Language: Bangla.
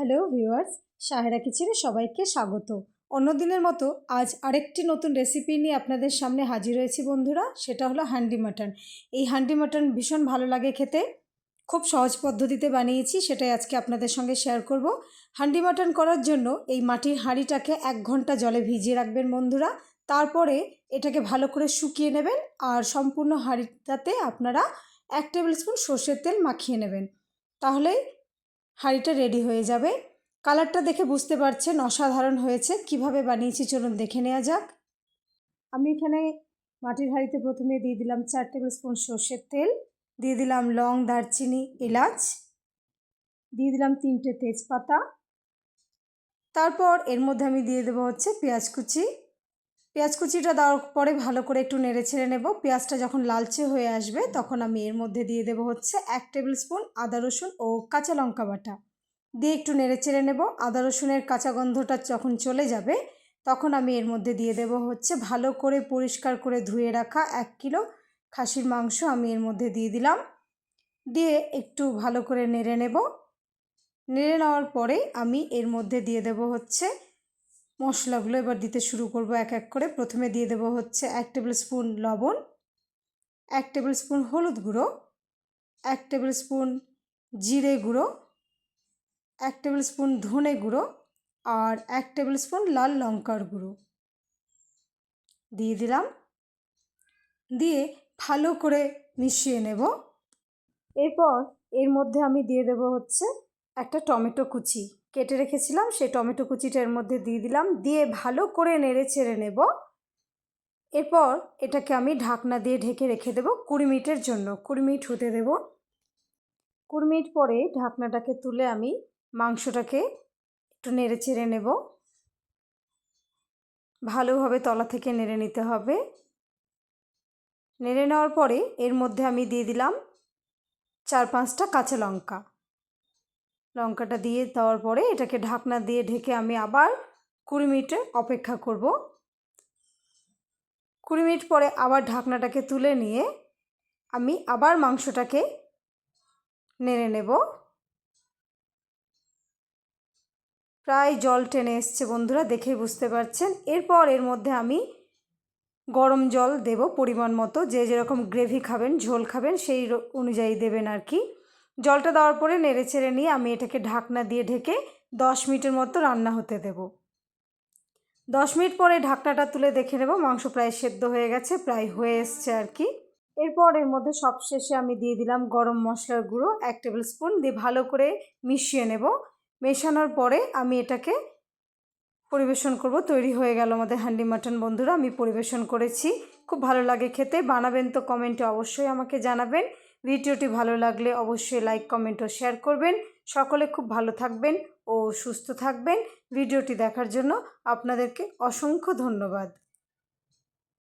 হ্যালো ভিউয়ার্স, সাহেরা কিচেনে সবাইকে স্বাগত। অন্য দিনের মতো আজ আরেকটি নতুন রেসিপি নিয়ে আপনাদের সামনে হাজির হয়েছি বন্ধুরা, সেটা হলো হ্যান্ডি মাটন। এই হান্ডি মাটন ভীষণ ভালো লাগে খেতে। খুব সহজ পদ্ধতিতে বানিয়েছি, সেটাই আজকে আপনাদের সঙ্গে শেয়ার করব। হান্ডি মাটন করার জন্য এই মাটির হাঁড়িটাকে এক ঘণ্টা জলে ভিজিয়ে রাখবেন বন্ধুরা। তারপরে এটাকে ভালো করে শুকিয়ে নেবেন আর সম্পূর্ণ হাঁড়িটাতে আপনারা এক টেবিল স্পুন সর্ষের তেল মাখিয়ে নেবেন। তাহলেই হাঁড়িটা রেডি হয়ে যাবে। কালারটা দেখে বুঝতে পারছেন অসাধারণ হয়েছে। কীভাবে বানিয়েছি চলুন দেখে নেওয়া যাক। আমি এখানে মাটির হাঁড়িতে প্রথমে দিয়ে দিলাম চার টেবিল স্পুন সর্ষের তেল, দিয়ে দিলাম লং, দারচিনি, এলাচ, দিয়ে দিলাম তিনটে তেজপাতা। তারপর এর মধ্যে আমি দিয়ে দেবো হচ্ছে পেঁয়াজ কুচি। পেঁয়াজ কুচিটা দেওয়ার পরে ভালো করে একটু নেড়ে ছেড়ে নেব। পেঁয়াজটা যখন লালচে হয়ে আসবে তখন আমি এর মধ্যে দিয়ে দেবো হচ্ছে এক টেবিল স্পুন আদা রসুন ও কাঁচা লঙ্কা বাটা। দিয়ে একটু নেড়ে চেড়ে নেব। আদা রসুনের কাঁচা গন্ধটা যখন চলে যাবে তখন আমি এর মধ্যে দিয়ে দেবো হচ্ছে ভালো করে পরিষ্কার করে ধুয়ে রাখা এক কিলো খাসির মাংস আমি এর মধ্যে দিয়ে দিলাম। দিয়ে একটু ভালো করে নেড়ে নেব। নেড়ে নেওয়ার পরে আমি এর মধ্যে দিয়ে দেবো হচ্ছে মশলাগুলো এবার দিতে শুরু করব এক এক করে। প্রথমে দিয়ে দেবো হচ্ছে এক টেবিল স্পুন লবণ, এক টেবিল স্পুন হলুদ গুঁড়ো, এক টেবিল স্পুন জিরে গুঁড়ো, এক টেবিল স্পুন ধনে গুঁড়ো আর এক টেবিল স্পুন লাল লঙ্কার গুঁড়ো। দিয়ে দিলাম। দিয়ে ভালো করে মিশিয়ে নেব। এরপর এর মধ্যে আমি দিয়ে দেবো হচ্ছে একটা টমেটো কুচি। কেটে রেখেছিলাম সেই টমেটো কুচিটা এর মধ্যে দিয়ে দিলাম, দিয়ে ভালো করে নেড়ে চেড়ে নেব। এরপর এটাকে আমি ঢাকনা দিয়ে ঢেকে রেখে দেবো কুড়ি মিনিটের জন্য, কুড়ি মিনিট হতে দেব। কুড়ি মিনিট পরে ঢাকনাটাকে তুলে আমি মাংসটাকে একটু নেড়ে চেড়ে নেব। ভালোভাবে তলা থেকে নেড়ে নিতে হবে। নেড়ে নেওয়ার পরে এর মধ্যে আমি দিয়ে দিলাম চার পাঁচটা কাঁচা লঙ্কা। লঙ্কাটা দিয়ে দেওয়ার পরে এটাকে ঢাকনা দিয়ে ঢেকে আমি আবার কুড়ি মিনিটে অপেক্ষা করব। কুড়ি মিনিট পরে আবার ঢাকনাটাকে তুলে নিয়ে আমি আবার মাংসটাকে নেড়ে নেব। প্রায় জল টেনে এসছে বন্ধুরা, দেখেই বুঝতে পারছেন। এরপর এর মধ্যে আমি গরম জল দেব পরিমাণ মতো, যে যেরকম গ্রেভি খাবেন, ঝোল খাবেন, সেই অনুযায়ী দেবেন আর কি। জলটা দেওয়ার পরে নেড়ে ছেড়ে নিয়ে আমি এটাকে ঢাকনা দিয়ে ঢেকে দশ মিনিটের মতো রান্না হতে দেব। দশ মিনিট পরে ঢাকনাটা তুলে দেখে নেব, মাংস প্রায় সেদ্ধ হয়ে গেছে, প্রায় হয়ে এসছে আর কি। এরপর এর মধ্যে সবশেষে আমি দিয়ে দিলাম গরম মশলার গুঁড়ো, এক টেবিল স্পুন, দিয়ে ভালো করে মিশিয়ে নেব। মেশানোর পরে আমি এটাকে পরিবেশন করব, তৈরি হয়ে গেল আমাদের হ্যান্ডি মাটন। বন্ধুরা, আমি পরিবেশন করেছি, খুব ভালো লাগে খেতে। বানাবেন তো কমেন্টে অবশ্যই আমাকে জানাবেন। ভিডিওটি ভালো লাগলে অবশ্যই লাইক কমেন্ট ও শেয়ার করবেন। সকলে খুব ভালো থাকবেন ও সুস্থ থাকবেন। ভিডিওটি দেখার জন্য আপনাদেরকে অসংখ্য ধন্যবাদ।